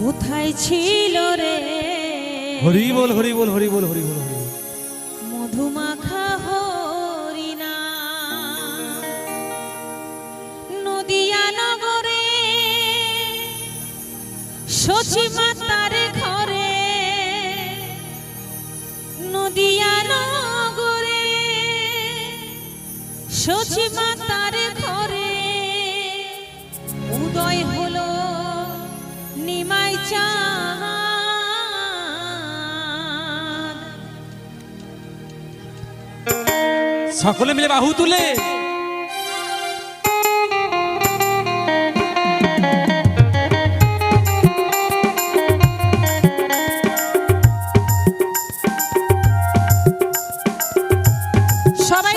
কোথায় ছিল রে? হরি বল হরি বল হরি বল হরি বল হরি মধুমাখা হরিণা নদিয়া নগরে সচি মাতার ঘরে। নদিয়া নগরে সচি মাতার ঘরে। সকলে মিলে বাহু তুলে। সবাই